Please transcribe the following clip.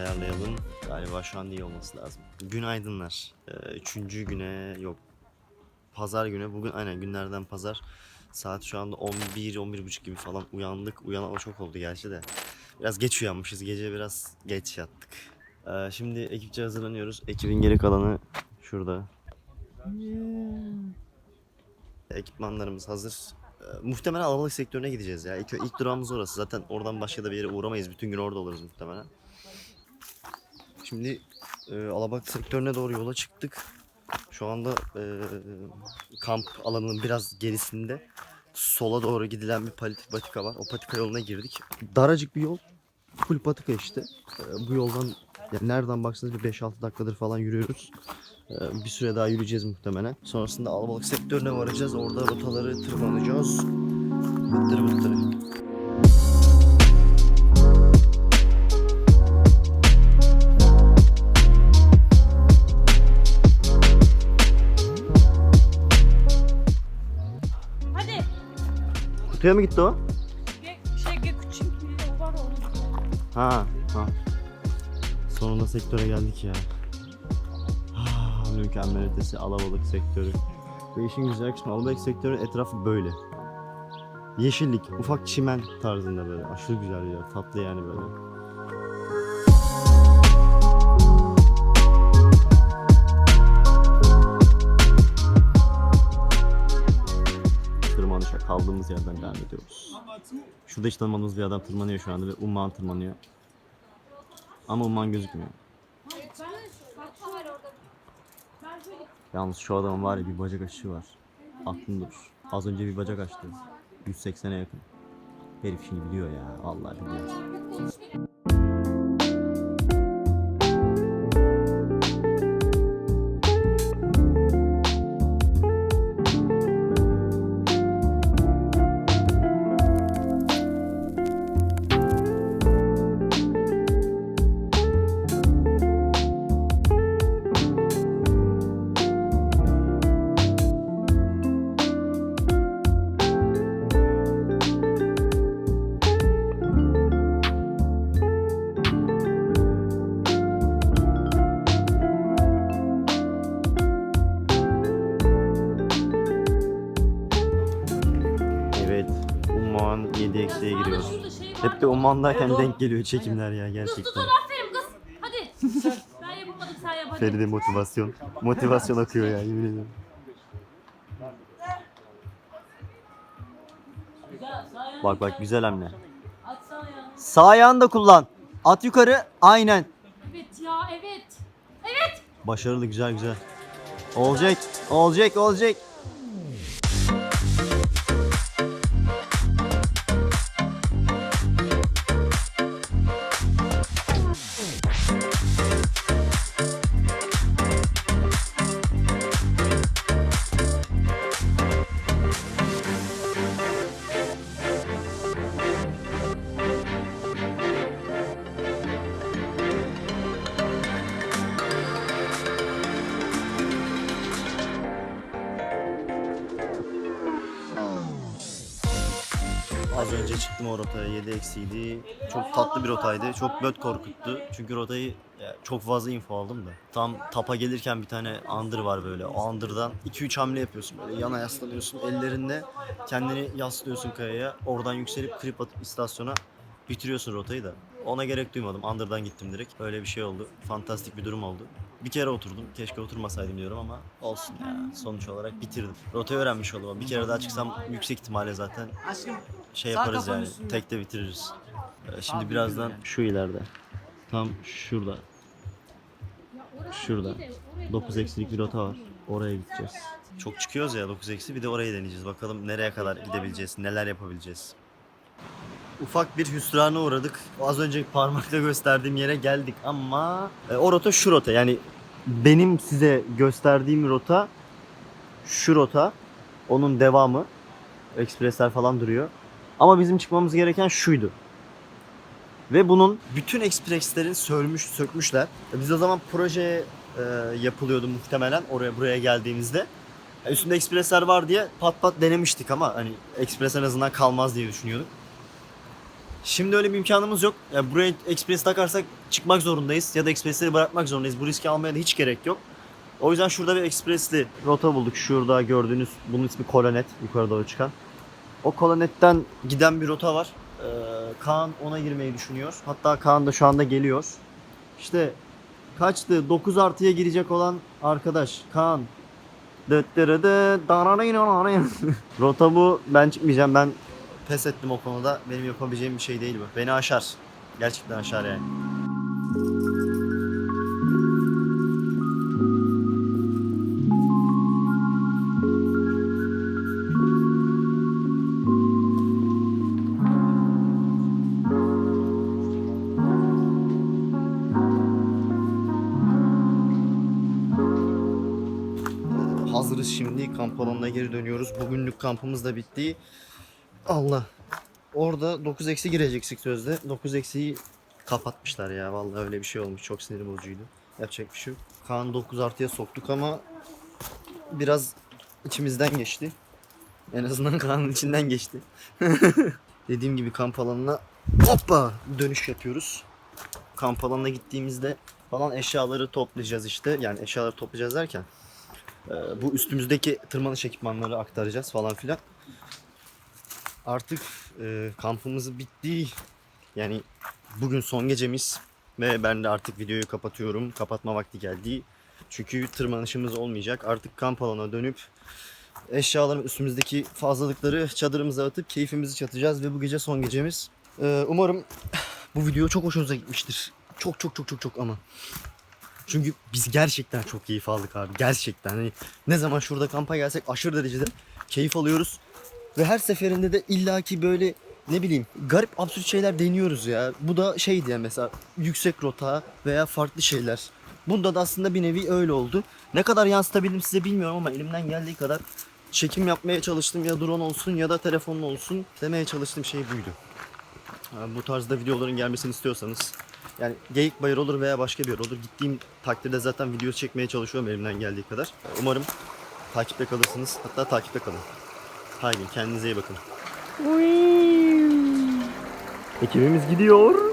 ayarlayalım. Galiba şu an iyi olması lazım. Günaydınlar. Ee, üçüncü güne yok. Pazar günü. Bugün aynen günlerden pazar. Saat şu anda 11 11.30 gibi falan uyandık. Uyanalı çok oldu gerçi de. Biraz geç uyanmışız. Gece biraz geç yattık. Ee, şimdi ekipçe hazırlanıyoruz. Ekibin geri kalanı şurada. Ekipmanlarımız hazır. Ee, muhtemelen alabalık sektörüne gideceğiz ya. İlk, ilk durağımız orası. Zaten oradan başka da bir yere uğramayız. Bütün gün orada oluruz muhtemelen. Şimdi e, alabalık sektörüne doğru yola çıktık. Şu anda e, kamp alanının biraz gerisinde sola doğru gidilen bir patik patika var. O patika yoluna girdik. Daracık bir yol. Full patika işte. E, bu yoldan yani nereden baksanız bir 5-6 dakikadır falan yürüyoruz. E, bir süre daha yürüyeceğiz muhtemelen. Sonrasında alabalık sektörüne varacağız. Orada rotaları tırmanacağız. Bıttırı bıttırı. Kutuya mı gitti o? Şey Geküç'ün o var onun. Ha, ha. Sonunda sektöre geldik ya. Ah, Mükemmel ötesi alabalık sektörü. Ve işin güzel kısmı alabalık sektörünün etrafı böyle. Yeşillik, ufak çimen tarzında böyle. Aşırı güzel yer, tatlı yani böyle. Kaldığımız yerden devam ediyoruz. Şurada hiç tanımadığımız bir adam tırmanıyor şu anda ve Umman tırmanıyor. Ama Umman gözükmüyor. Yalnız şu adamın var ya bir bacak açışı var. Aklında durur. Az önce bir bacak açtı. 180'e yakın. Herif şimdi biliyor ya. Allah biliyor. Hep de Umman'dayken denk geliyor çekimler ya gerçekten. Aferin kız. Hadi. ben yapamadım sen yap hadi. Feride motivasyon. Motivasyon akıyor ya yemin. Güzel, sağ ayağını Bak bak güzel hamle. Atsana ayağını. Sağ ayağını da kullan. At yukarı. Aynen. Evet ya evet. Evet. Başarılı güzel güzel. Olacak. Olacak olacak. Az önce çıktım o rotaya 7 eksiydi. Çok tatlı bir rotaydı. Çok göt korkuttu. Çünkü rotayı çok fazla info aldım da. Tam tapa gelirken bir tane andır var böyle. O andırdan 2-3 hamle yapıyorsun böyle. Yana yaslanıyorsun. Ellerinde kendini yaslıyorsun kayaya. Oradan yükselip krip atıp istasyona bitiriyorsun rotayı da. Ona gerek duymadım. Andırdan gittim direkt. Öyle bir şey oldu. Fantastik bir durum oldu. Bir kere oturdum. Keşke oturmasaydım diyorum ama olsun ya. Sonuç olarak bitirdim. Rotayı öğrenmiş oldum. Bir kere daha çıksam yüksek ihtimalle zaten şey Sağ yaparız kafanın yani. üstünde. Tekte bitiririz. Ee, şimdi Sağ birazdan büyük şu ileride. Tam şurada. Şurada. 9 eksilik bir rota var. Oraya gideceğiz. Çok çıkıyoruz ya 9 eksi bir de orayı deneyeceğiz. Bakalım nereye kadar gidebileceğiz, neler yapabileceğiz. Ufak bir hüsrana uğradık. Az önce parmakla gösterdiğim yere geldik ama e, o rota şu rota. Yani benim size gösterdiğim rota şu rota. Onun devamı. Ekspresler falan duruyor. Ama bizim çıkmamız gereken şuydu. Ve bunun bütün ekspreslerin sölmüş, sökmüşler. E, Biz o zaman proje e, yapılıyordu muhtemelen oraya buraya geldiğimizde. E, Üstünde ekspresler var diye pat pat denemiştik ama hani ekspres en azından kalmaz diye düşünüyorduk. Şimdi öyle bir imkanımız yok. Ya buraya Express takarsak çıkmak zorundayız ya da Express'leri bırakmak zorundayız. Bu riski almaya da hiç gerek yok. O yüzden şurada bir Express'li rota bulduk. Şurada gördüğünüz bunun ismi Kolonet yukarı doğru çıkan. O Kolonet'ten giden bir rota var. Ee, Kaan ona girmeyi düşünüyor. Hatta Kaan da şu anda geliyor. İşte kaçtı? 9 artıya girecek olan arkadaş Kaan. Rota bu. Ben çıkmayacağım. Ben pes ettim o konuda. Benim yapabileceğim bir şey değil bu. Beni aşar. Gerçekten aşar yani. Hazırız şimdi. Kamp alanına geri dönüyoruz. Bugünlük kampımız da bitti. Allah. Orada 9 eksi gireceksek sözde. 9 eksiyi kapatmışlar ya. Vallahi öyle bir şey olmuş. Çok sinir bozucuydu. Yapacak bir şey yok. Kaan 9 artıya soktuk ama biraz içimizden geçti. En azından Kaan'ın içinden geçti. Dediğim gibi kamp alanına hoppa dönüş yapıyoruz. Kamp alanına gittiğimizde falan eşyaları toplayacağız işte. Yani eşyaları toplayacağız derken e, bu üstümüzdeki tırmanış ekipmanları aktaracağız falan filan. Artık e, kampımız bitti. Yani bugün son gecemiz ve ben de artık videoyu kapatıyorum. Kapatma vakti geldi. Çünkü tırmanışımız olmayacak. Artık kamp alanına dönüp eşyaların üstümüzdeki fazlalıkları çadırımıza atıp keyfimizi çatacağız ve bu gece son gecemiz. E, umarım bu video çok hoşunuza gitmiştir. Çok çok çok çok çok ama. Çünkü biz gerçekten çok keyif aldık abi. Gerçekten. Hani ne zaman şurada kampa gelsek aşırı derecede keyif alıyoruz. Ve her seferinde de illaki böyle ne bileyim garip absürt şeyler deniyoruz ya. Bu da şey diye mesela yüksek rota veya farklı şeyler. Bunda da aslında bir nevi öyle oldu. Ne kadar yansıtabildim size bilmiyorum ama elimden geldiği kadar çekim yapmaya çalıştım ya drone olsun ya da telefonla olsun demeye çalıştığım şey buydu. Ha, Bu tarzda videoların gelmesini istiyorsanız yani Geyik Bayır olur veya başka bir yer olur. Gittiğim takdirde zaten video çekmeye çalışıyorum elimden geldiği kadar. Umarım takipte kalırsınız. Hatta takipte kalın. Haydi kendinize iyi bakın. Ekibimiz gidiyor.